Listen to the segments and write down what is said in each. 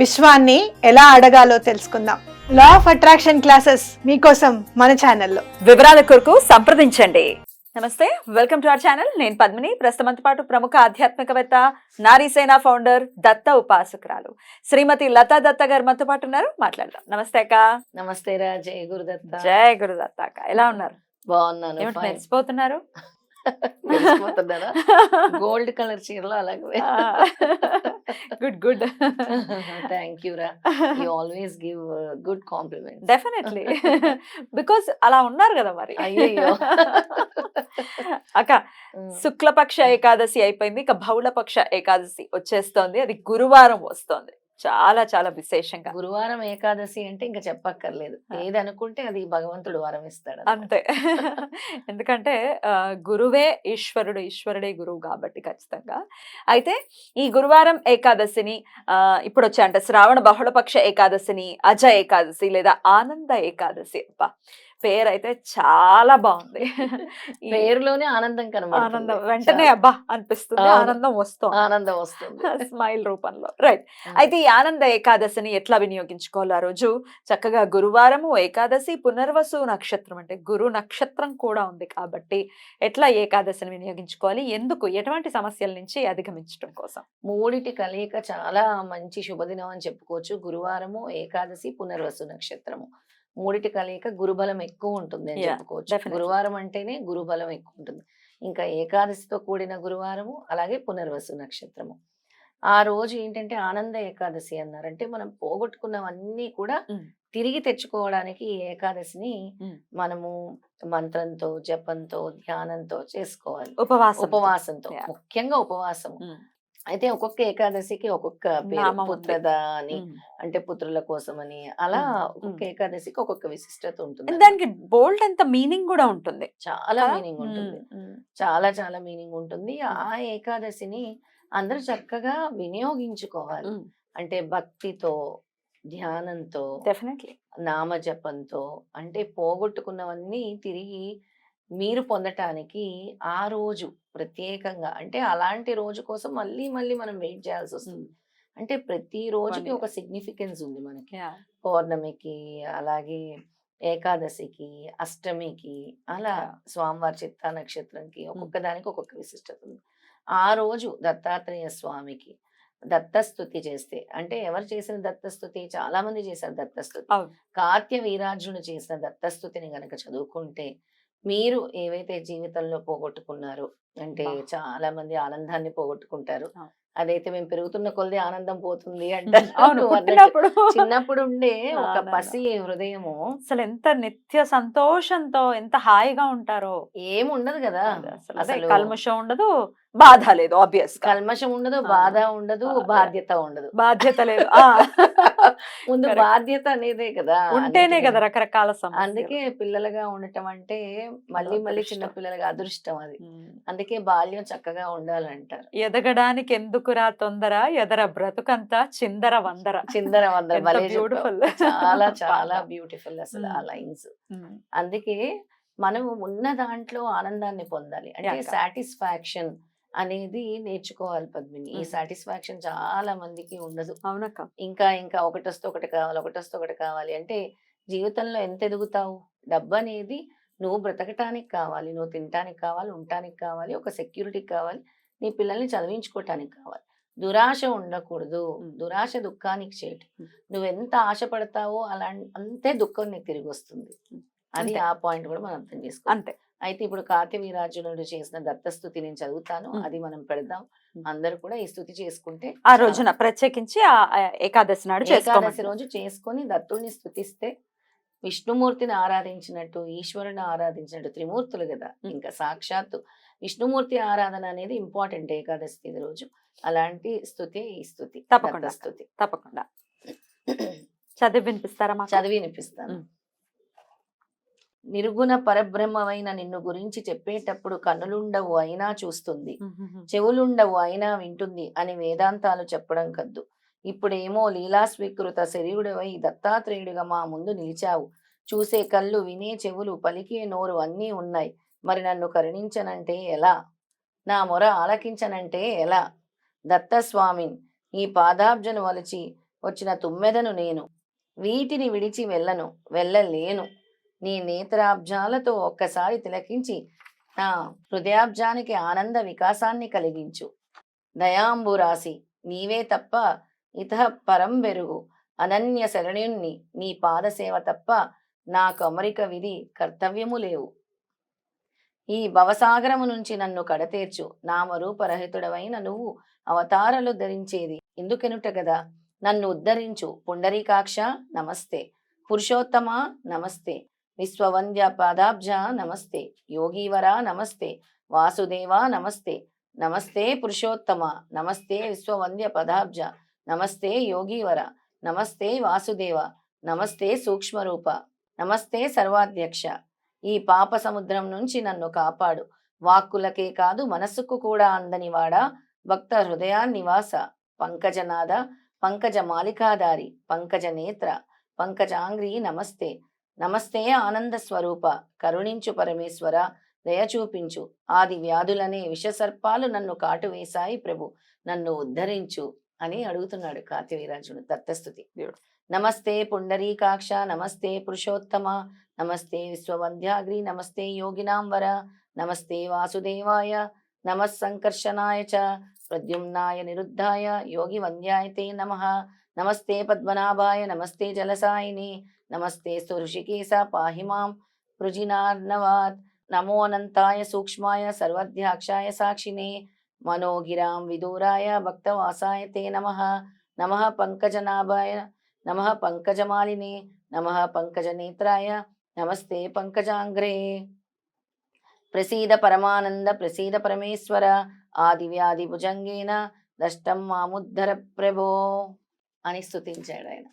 విశ్వాన్ని ఎలా అడగాలో తెలుసుకుందాం. లా ఆఫ్ అట్రాక్షన్ క్లాసెస్ మీకోసం మన ఛానల్లో. వివరాల కొరకు సంప్రదించండి. నమస్తే వెల్కమ్ టు అవర్ ఛానల్ నేను పద్మిని. ప్రస్తుతంతో పాటు ప్రముఖ ఆధ్యాత్మికవేత్త నారీసేన ఫౌండర్ దత్త ఉపాసకురాలు. శ్రీమతి లతా దత్త గారు మనతో పాటు ఉన్నారు. మాట్లాడదాం. నమస్తే అక్క. నమస్తే రా. జయ గురుదత్త. జయ గురు దత్త అక్క. ఎలా ఉన్నారు? బాగున్నాను ఏమిటి మెరిసిపోతున్నారు? గోల్డ్ కలర్ చీరలో అలాగే గుడ్ గుడ్. థ్యాంక్ యూ రా. You always give good compliment definitely because అలా ఉన్నారు కదా మరి. అయ్యయ్యో. అక్క శుక్లపక్ష ఏకాదశి అయిపోయింది ఇక బహుళపక్ష ఏకాదశి వచ్చేస్తోంది అది గురువారం వస్తోంది. చాలా చాలా విశేషంగా. గురువారం ఏకాదశి అంటే ఇంకా చెప్పక్కర్లేదు. ఏది అనుకుంటే అది భగవంతుడు వరం ఇస్తాడు అంతే. ఎందుకంటే గురువే ఈశ్వరుడు ఈశ్వరుడే గురువు కాబట్టి ఖచ్చితంగా. అయితే ఈ గురువారం ఏకాదశిని ఆ, ఇప్పుడు వచ్చే అంటే శ్రావణ బహుళపక్ష ఏకాదశిని అజ ఏకాదశి లేదా ఆనంద ఏకాదశి. అబ్బా! పేరైతే చాలా బాగుంది పేరులోనే ఆనందం కనబడుతుంది. ఆనందం. వెంటనే అబ్బా అనిపిస్తుంది. ఆనందం వస్తుంది. ఆనందం వస్తుంది. స్మైల్ రూపంలో. రైట్. అయితే ఈ ఆనంద ఏకాదశిని ఎట్లా వినియోగించుకోవాలి ఆ రోజు? చక్కగా గురువారము ఏకాదశి పునర్వసు నక్షత్రం అంటే గురు నక్షత్రం కూడా ఉంది కాబట్టి ఎట్లా ఏకాదశిని వినియోగించుకోవాలి? ఎందుకు? ఎటువంటి సమస్యల నుంచి అధిగమించడం కోసం? మూడిటి కలయిక చాలా మంచి శుభదినం అని చెప్పుకోవచ్చు. గురువారము ఏకాదశి పునర్వసు నక్షత్రము. మూడిటి కలయిక గురుబలం ఎక్కువ ఉంటుంది అని చెప్పుకోవచ్చు. గురువారం అంటేనే గురుబలం ఎక్కువ ఉంటుంది. ఇంకా ఏకాదశితో కూడిన గురువారము అలాగే పునర్వసు నక్షత్రము. ఆ రోజు ఏంటంటే ఆనంద ఏకాదశి అన్నారు. అంటే మనం పోగొట్టుకున్నవన్నీ కూడా. తిరిగి తెచ్చుకోవడానికి ఈ ఏకాదశిని. మనము మంత్రంతో జపంతో ధ్యానంతో చేసుకోవాలి. ఉపవాసం ఉపవాసంతో. ముఖ్యంగా ఉపవాసం అయితే ఒక్కొక్క ఏకాదశికి ఒక్కొక్క పేరు. పుత్రద అని అంటే పుత్రుల కోసమని అలా ఉమ్, ఒక్కొక్క. ఏకాదశికి ఒక్కొక్క విశిష్టత ఉంటుంది దానికి బోల్డ్ అంత మీనింగ్ కూడా ఉంటుంది. చాలా? మీనింగ్ ఉంటుంది. చాలా చాలా మీనింగ్ ఉంటుంది. ఆ ఏకాదశిని అందరూ చక్కగా వినియోగించుకోవాలి. అంటే భక్తితో ధ్యానంతో డెఫినెట్లీ. నామజపంతో అంటే పోగొట్టుకున్నవన్నీ తిరిగి మీరు పొందటానికి ఆ రోజు ప్రత్యేకంగా అంటే అలాంటి రోజు కోసం మళ్ళీ మళ్ళీ మనం వెయిట్ చేయాల్సి వస్తుంది. అంటే ప్రతి రోజుకి ఒక సిగ్నిఫికెన్స్ ఉంది మనకి. పౌర్ణమికి అలాగే ఏకాదశికి అష్టమికి అలా. స్వామివారి చిత్తా నక్షత్రంకి ఒక్కొక్క దానికి ఒక్కొక్క విశిష్టత ఉంది. ఆ రోజు దత్తాత్రేయ స్వామికి దత్తస్థుతి చేస్తే అంటే ఎవరు చేసిన దత్తస్థుతి? చాలా మంది చేశారు దత్తస్థుతి. అవును. కాత్య వీరార్జును చేసిన దత్తస్థుతిని గనక చదువుకుంటే మీరు ఏవైతే జీవితంలో పోగొట్టుకున్నారో అంటే. చాలా మంది ఆనందాన్ని పోగొట్టుకుంటారు. అదైతే మేము పెరుగుతున్న కొలది ఆనందం పోతుంది అంటారు. పుట్టినప్పుడు చిన్నప్పుడు ఉండే ఒక. పసి హృదయము అసలు ఎంత నిత్య సంతోషంతో ఎంత హాయిగా ఉంటారో ఏముండదు కదా అసలు కల్మషం ఉండదు బాధ లేదు ఆబ్వియస్ కల్మషం ఉండదు. బాధ ఉండదు. బాధ్యత ఉండదు బాధ్యత లేదు ముందు. బాధ్యత అనేదే కదా ఉంటేనే. కదా రకరకాల అందుకే పిల్లలుగా ఉండటం అంటే మళ్ళీ మళ్ళీ చిన్న. పిల్లలుగా అదృష్టం అది. అందుకే బాల్యం చక్కగా ఉండాలంటారు ఎదగడానికి ఎందుకురా తొందర ఎదర బ్రతుకంతా చిందర వందర చిందర వందర. చెప్పావు. చాలా చాలా. బ్యూటిఫుల్ అసలు ఆ. లైన్స్. అందుకే మనం ఉన్న దాంట్లో ఆనందాన్ని పొందాలి అంటే. సాటిస్ఫాక్షన్ అనేది నేర్చుకోవాలి పద్మిని. ఈ. సాటిస్ఫాక్షన్ చాలా మందికి ఉండదు. అవునక్క. ఇంకా ఇంకా ఒకటి వస్తే ఒకటి కావాలి ఒకటి వస్తే ఒకటి కావాలి. అంటే జీవితంలో ఎంత ఎదుగుతావు? డబ్బు అనేది నువ్వు బ్రతకటానికి కావాలి నువ్వు తినటానికి కావాలి ఉండటానికి కావాలి ఒక సెక్యూరిటీకి కావాలి నీ పిల్లల్ని చదివించుకోవటానికి కావాలి. దురాశ ఉండకూడదు. దురాశ దుఃఖానికి చేయటం. నువ్వు ఎంత ఆశపడతావో అలా అంతే దుఃఖం నీకు తిరిగి వస్తుంది. అది. ఆ పాయింట్ కూడా మనం అర్థం చేసుకోవాలి. అంతే. అయితే ఇప్పుడు కార్తీ వీరార్జునుడు చేసిన దత్తస్థుతి నేను చదువుతాను. అది మనం పెడదాం. అందరు కూడా ఈ స్థుతి చేసుకుంటే ఆ రోజున ప్రత్యేకించి ఏకాదశి నాడు ఏకాదశి రోజు చేసుకొని దత్తుడిని స్థుతిస్తే విష్ణుమూర్తిని ఆరాధించినట్టు ఈశ్వరుని ఆరాధించినట్టు త్రిమూర్తులు కదా. ఇంకా సాక్షాత్తు విష్ణుమూర్తి ఆరాధన అనేది ఇంపార్టెంట్ ఏకాదశి తిథి రోజు అలాంటి స్థుతి ఈ స్థుతి తప్పకుండా. స్థుతి తప్పకుండా చదివి వినిపిస్తారా చదివి వినిపిస్తాను. నిర్గుణ పరబ్రహ్మమైన నిన్ను గురించి చెప్పేటప్పుడు కన్నులుండవు అయినా చూస్తుంది. చెవులుండవు అయినా వింటుంది అని వేదాంతాలు చెప్పడం కద్దు. ఇప్పుడేమో లీలా స్వీకృత శరీరుడివై దత్తాత్రేయుడిగా మా ముందు నిలిచావు. చూసే కళ్ళు వినే చెవులు పలికే నోరు అన్నీ ఉన్నాయి. మరి నన్ను కరుణించనంటే ఎలా? నా మొర ఆలకించనంటే ఎలా? దత్తస్వామి ఈ పాదాబ్జను వలిచి వచ్చిన తుమ్మెదను నేను. వీటిని విడిచి వెళ్ళను వెళ్ళలేను. నీ నేత్రాబ్జాలతో ఒక్కసారి తిలకించి నా హృదయాబ్జానికి ఆనంద వికాసాన్ని కలిగించు. దయాంబురాసి నీవే తప్ప ఇత పరం వెరుగు. అనన్య శరణ్యుణ్ణి నీ పాదసేవ తప్ప నాకు అమరిక విధి కర్తవ్యము లేవు. ఈ భవసాగరము నుంచి నన్ను కడతేర్చు. నామరూపరహితుడవైన నువ్వు అవతారలు ధరించేది ఎందుకెనుట కదా నన్ను ఉద్ధరించు. పుండరీకాక్ష నమస్తే. పురుషోత్తమ నమస్తే. విశ్వవంద్య పాదాబ్జ నమస్తే. యోగీవర నమస్తే. వాసుదేవ నమస్తే. నమస్తే పురుషోత్తమ. నమస్తే విశ్వవంద్య పదాబ్జ నమస్తే యోగీవర. నమస్తే వాసుదేవ. నమస్తే సూక్ష్మరూప. నమస్తే సర్వాధ్యక్ష. ఈ పాప సముద్రం నుంచి నన్ను కాపాడు. వాక్కులకే కాదు మనస్సుకు కూడా అందనివాడా భక్త హృదయాన్నివాస. పంకజనాద పంకజ మాలికాధారి. పంకజ నేత్ర. పంకజాంగ్రి నమస్తే. నమస్తే ఆనంద స్వరూప కరుణించు పరమేశ్వర దయ చూపించు. ఆది వ్యాధులనే విషసర్పాలు నన్ను కాటువేశాయి ప్రభు. నన్ను ఉద్ధరించు అని అడుగుతున్నాడు కార్తవీరాజును దత్తస్థుతి. నమస్తే పుండరీకాక్ష నమస్తే పురుషోత్తమ నమస్తే విశ్వవంద్యాగ్రి నమస్తే యోగినాంబర నమస్తే వాసుదేవాయ నమ సంకర్షణాయ చ ప్రద్యుమ్నాయ నిరుద్ధాయ యోగి వంద్యాయ తే నమ. నమస్తే పద్మనాభాయ నమస్తే జలసాయిని నమస్తే ఋషికేశ పాహి మాం పృజినార్నవాత్ నమో అనంతాయ సూక్ష్మాయ సర్వధ్యాక్షాయ సాక్షినే మనోగిరాం విదూరాయ భక్తవాసాయ తే నమ. నమ పంకజనాభాయ నమ పంకజమాలిని నమ పంకజనేత్రాయ నమస్తే పంకజాంగ్రే ప్రసీద పరమానంద ప్రసీద పరమేశ్వర ఆది భుజంగేన దష్టం మాముద్ధర ప్రభో. అని స్తుతించాడు ఆయన.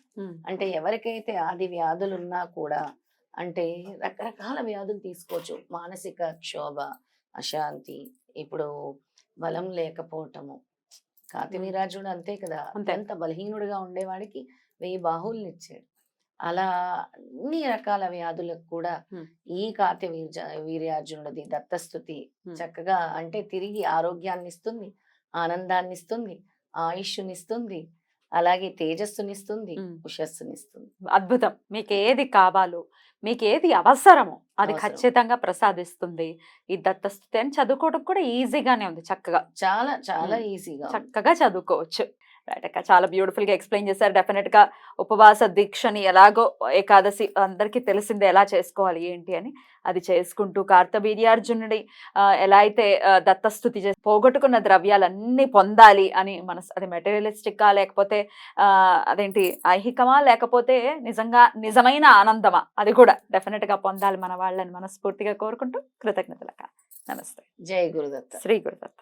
అంటే ఎవరికైతే ఆది వ్యాధులు ఉన్నా కూడా అంటే రకరకాల వ్యాధులు తీసుకోవచ్చు మానసిక క్షోభ అశాంతి ఇప్పుడు బలం లేకపోవటము కాతివీరాజుడు అంతే కదా అంతే. బలహీనుడిగా ఉండేవాడికి వెయ్యి బాహువుల్ని ఇచ్చాడు అలా అన్ని రకాల వ్యాధులకు కూడా. ఈ కాతి వీర్జ వీర్యార్జునుడిది దత్తస్థుతి. చక్కగా అంటే తిరిగి ఆరోగ్యాన్ని ఇస్తుంది ఆనందాన్ని ఇస్తుంది ఆయుష్నిస్తుంది అలాగే తేజస్సునిస్తుంది. ఉషస్సునిస్తుంది అద్భుతం మీకు ఏది కావాలో మీకు ఏది అవసరమో అది. ఖచ్చితంగా ప్రసాదిస్తుంది ఈ దత్తస్థుతి అని చదువుకోవడం కూడా ఈజీగానే ఉంది చక్కగా చాలా చాలా. ఈజీగా. చక్కగా చదువుకోవచ్చు అక్క. చాలా బ్యూటిఫుల్గా ఎక్స్ప్లెయిన్ చేశారు. డెఫినెట్గా ఉపవాస దీక్షని ఎలాగో ఏకాదశి అందరికీ తెలిసిందే ఎలా చేసుకోవాలి ఏంటి అని. అది చేసుకుంటూ కార్తవీర్యార్జునుడి ఎలా అయితే దత్తస్థుతి చేసి పోగొట్టుకున్న ద్రవ్యాలన్నీ పొందాలి అని మన అది మెటీరియలిస్టిక్గా లేకపోతే అదేంటి ఐహికమా లేకపోతే నిజంగా నిజమైన ఆనందమా? అది కూడా డెఫినెట్గా పొందాలి మన వాళ్ళని మనస్ఫూర్తిగా కోరుకుంటూ కృతజ్ఞతలక్క. నమస్తే. జై గురుదత్త. శ్రీ గురుదత్త.